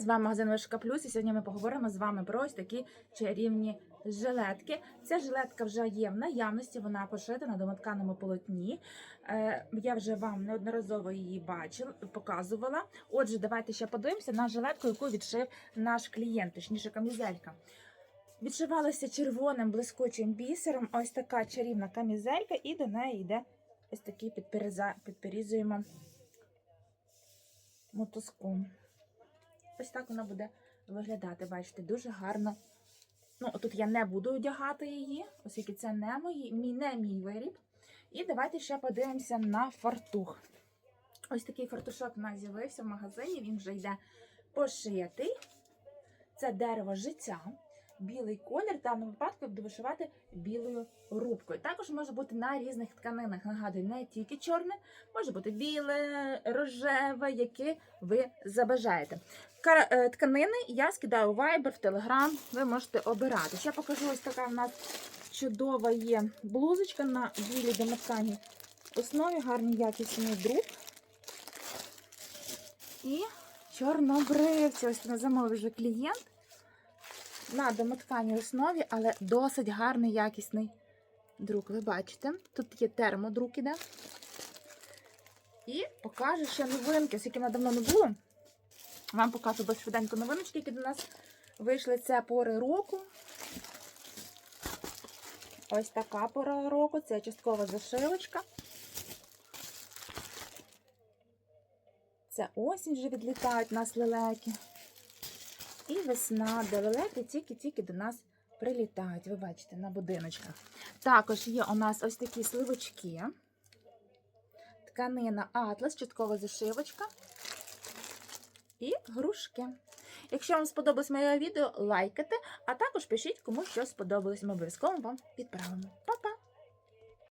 З вами магазин Вишка Плюс, і сьогодні ми поговоримо з вами про ось такі чарівні жилетки. Ця жилетка вже є в наявності, вона пошита на домотканому полотні. Е, я вже вам неодноразово її бачила, показувала. Отже, давайте ще подивимося на жилетку, яку відшив наш клієнт, точніше камізелька. Відшивалася червоним блискучим бісером. Ось така чарівна камізелька, і до неї йде ось такий підперізуємо мотузком. Ось так вона буде виглядати. Бачите, дуже гарно. Ну, тут я не буду одягати її, оскільки це не мої, мій, не мій виріб. І давайте ще подивимося на фартух. Ось такий фартушок у нас з'явився в магазині, він вже йде пошитий. Це дерево життя, білий колір. В даному випадку буду вишивати білою рубкою. Також може бути на різних тканинах. Нагадую, не тільки чорне, може бути біле, рожеве, яке ви забажаєте. Е, Тканини я скидаю в Viber, в Telegram, ви можете обирати. Ще покажу ось така в нас чудова є блузочка на білій домотканій основі, гарний якісний друк. І чорнобривці. Ось це замовив вже клієнт на домотканій основі, але досить гарний якісний друк. Ви бачите, тут є термодрук іде. І покажу ще новинки, оскільки вона давно не було. Вам покажу без швиденько новиночки, які до нас вийшли. Це пори року. Ось така пора року. Це часткова зашивочка. Це осінь вже відлітають у нас лелеки. І весна, де тільки-тільки до нас прилітають. Ви бачите, на будиночках. Також є у нас ось такі сливочки. Тканина Атлас, часткова зашивочка і грушки. Якщо вам сподобалось моє відео, лайкайте, а також пишіть, кому що сподобалось. Ми обов'язково вам відправимо. Па-па!